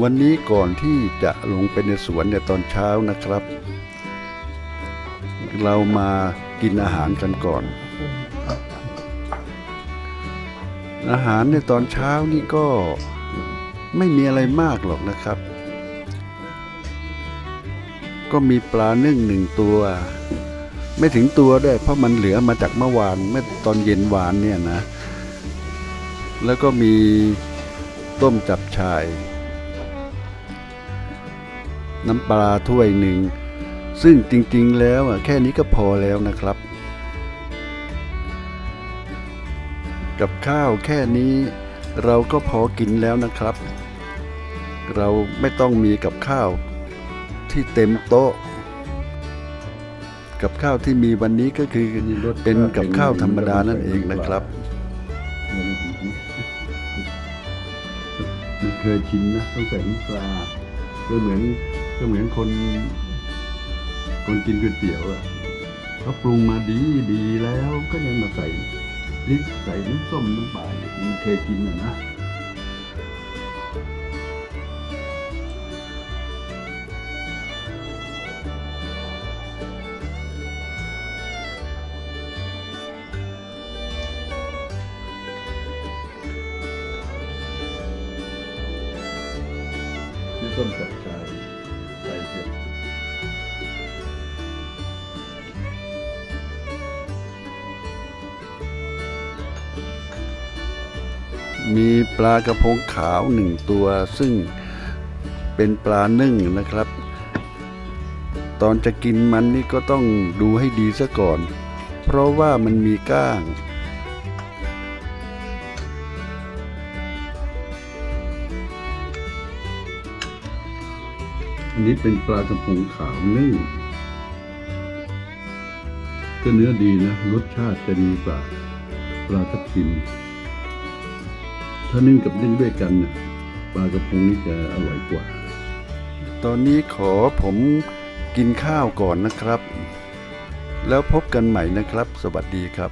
วันนี้ก่อนที่จะลงไปในสวนในตอนเช้านะครับ เรามากินอาหารกันก่อน อาหารในตอนเช้านี่ก็ไม่มีอะไรมากหรอกนะครับ ก็มีปลานึ่งหนึ่งตัว ไม่ถึงตัวด้วย เพราะมันเหลือมาจากเมื่อวานเมื่อตอนเย็นวานเนี่ยนะ แล้วก็มีต้มจับชาย น้ำปลาถ้วยหนึ่ง ซึ่งจริงๆแล้วแค่นี้ก็พอแล้วนะครับ กับข้าวแค่นี้เราก็พอกินแล้วนะครับ เราไม่ต้องมีกับข้าวที่เต็มโต๊ะ กับข้าวที่มีวันนี้ก็คือเป็นกับข้าวธรรมดานั่นเองนะครับมันเคยชินนะต้องใส่น้ำปลาก็เหมือน ก็เหมือนคน คนกินก๋วยเตี๋ยวอะเขาปรุงมาดีดีแล้วก็ยังมาใส่พริกใส่น้ำส้มน้ำปลาเนี่ยมันเคยกินอะนะต้มจับ มีปลากระพงขาวหนึ่งตัว ซึ่งเป็นปลานึ่งนะครับ ตอนจะกินมันนี่ก็ต้องดูให้ดีซะก่อน เพราะว่ามันมีก้างอันนี้เป็นปลากระพงขาวนึ่งก็เนื้อดีนะ รสชาติจะดีกว่าปลาทับทิม ถ้านึ่งกับนึ่งด้วยกันนะปลากระพงนี่จะอร่อยกว่า ตอนนี้ขอผมกินข้าวก่อนนะครับ แล้วพบกันใหม่นะครับ สวัสดีครับ